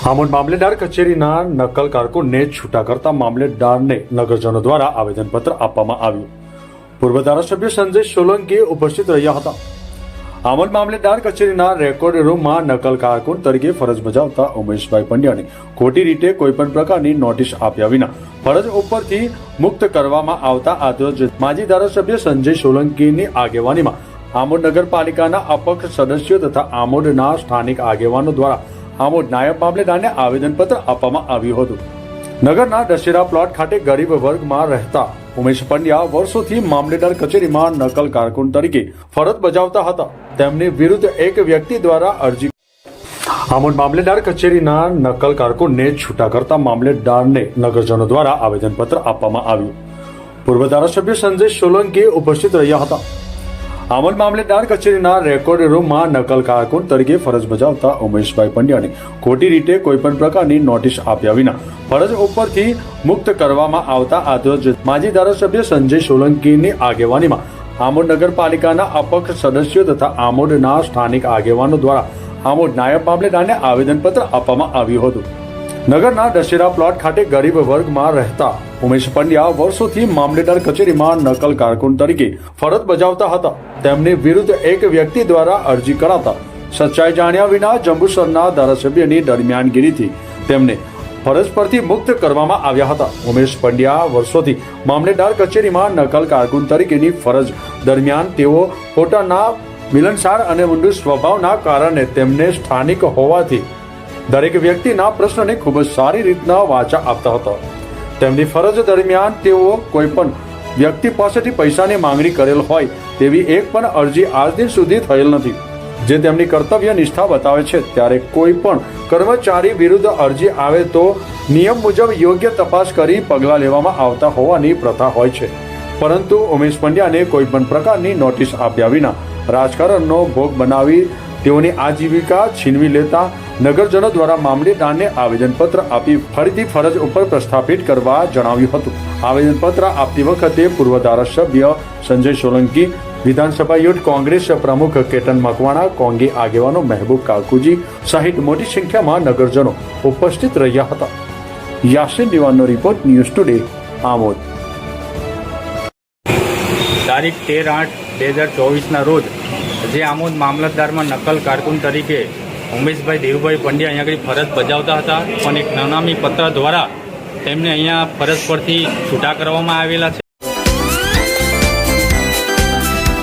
આમોદ મામલેદાર કચેરીના નકલ કારકુનને છૂટા કરતા મામલેદારને નગરજનો દ્વારા આવેદનપત્ર આપવામાં આવ્યું. પૂર્વ ધારાસભ્ય સંજય સોલંકી ઉપસ્થિત રહ્યા હતા. આમોદ મામલેદાર કચેરીના રેકોર્ડ રૂમમાં નકલ કારકુન તરીકે ફરજ બજાવતા ઉમેશભાઈ પંડ્યાને ખોટી રીતે કોઈપણ પ્રકારની નોટિસ આપ્યા વિના ફરજ ઉપરથી મુક્ત કરવામાં આવતા આજરોજ માજી ધારાસભ્ય સંજય સોલંકીની આગેવાનીમાં આમોદ નગરપાલિકાના અપક્ષ સદસ્યો તથા આમોદના સ્થાનિક આગેવાનો દ્વારા આમોદ નાયબ મામલેદારને આવેદનપત્ર આપવામાં આવ્યું હતું. નગરના દશેરા પ્લોટ ખાતે ગરીબ વર્ગમાં રહેતા ઉમેશ પંડ્યા વર્ષોથી મામલેદાર કચેરીમાં નકલ કારકુન તરીકે ફરજ બજાવતા હતા. તેમની વિરુદ્ધ એક વ્યક્તિ દ્વારા અરજી આમોદ મામલેદાર કચેરીના નકલ કારકુનને છૂટા કરતા મામલેદારને નગરજનો દ્વારા આવેદનપત્ર આપવામાં આવ્યું. પૂર્વ ધારાસભ્ય સંજય સોલંકી ઉપસ્થિત રહ્યા હતા. આમોદ મામલેદાર કચેરીના રેકોર્ડ રૂમમાં નકલ કારકુન તરીકે ફરજ બજાવતા ઉમેશભાઈ પંડ્યાને ખોટી રીતે કોઈપણ પ્રકારની નોટિસ આપ્યા વિના ફરજ ઉપરથી મુક્ત કરવામાં આવતા આજરોજ માજી ધારાસભ્ય સંજય સોલંકીની આગેવાનીમાં આમોદ નગરપાલિકાના અપક્ષ સદસ્યો તથા આમોદના સ્થાનિક આગેવાનો દ્વારા આમોદ નાયબ મામલેદારને આવેદનપત્ર આપવામાં આવ્યું હતું. નગરના દશેરા પ્લોટ ખાતે ગરીબ વર્ગમાં રહેતા ઉમેશ પંડ્યા વર્ષોથી મામલેદાર કચેરીમાં નકલ કારકુન તરીકે ફરજ બજાવતા હતા. તેમની વિરુદ્ધ એક વ્યક્તિ દ્વારા અરજી કરાતા સચ્ચાઈ જાણ્યા વિના જંબુસરના ધારાસભ્યની દરમિયાનગીરીથી તેમને ફરજ પરથી મુક્ત કરવામાં આવ્યા હતા. ઉમેશ પંડ્યા વર્ષોથી મામલેદાર કચેરીમાં નકલ કારકુન તરીકેની ફરજ દરમિયાન તેઓ પોતાના મિલનસાર અને ઊંડું સ્વભાવના કારણે તેમને સ્થાનિક હોવાથી દરેક વ્યક્તિના પ્રશ્નને ખૂબ જ સારી રીતના વાચા આપતા હતા. તેમની ફરજ દરમિયાન તેઓ કોઈ પણ વ્યક્તિ પાસેથી પૈસાની માંગણી કરેલ હોય તેવી એક પણ અરજી આજ દિન સુધી થયેલ નથી. જે તેમની કર્તવ્ય નિષ્ઠા બતાવે છે, ત્યારે કોઈ પણ કર્મચારી વિરુદ્ધ અરજી આવે તો નિયમ મુજબ યોગ્ય તપાસ કરી પગલાં લેવામાં આવતા હોવાની પ્રથા હોય છે. પરંતુ ઉમેશ પંડ્યાને કોઈ પણ પ્રકારની નોટિસ આપ્યા વિના રાજકારણનો ભોગ બનાવી તેઓની આજીવિકા છીનવી લેતા નગરજનો દ્વારા મામલેદારને આવેદનપત્ર આપી ફરીથી ફરજ ઉપર પ્રસ્થાપિત કરવા જણાવ્યું હતું. આવેદનપત્ર આપતી વખતે પૂર્વ ધારાસભ્ય સંજય સોલંકી, વિધાનસભા યુથ કોંગ્રેસ પ્રમુખ કેતન મકવાણા, કોંગી આગેવાનો મહેબૂબ કાકુજી સહિત મોટી સંખ્યામાં નગરજનો ઉપસ્થિત રહ્યા હતા. યાસીન દિવાનનો રિપોર્ટ ન્યૂઝ ટુડે આમોદ. તારીખ તેર આઠ બે હજાર ચોવીસના રોજ જે આમોદ મામલતદારમાં નકલ કારકુન તરીકે ઉમેશભાઈ દેવુભાઈ પંડ્યા અહીંયા આગળ ફરજ બજાવતા હતા, પણ એક નાનામી પત્ર દ્વારા તેમને અહીંયા ફરજ પરથી છૂટા કરવામાં આવેલા છે.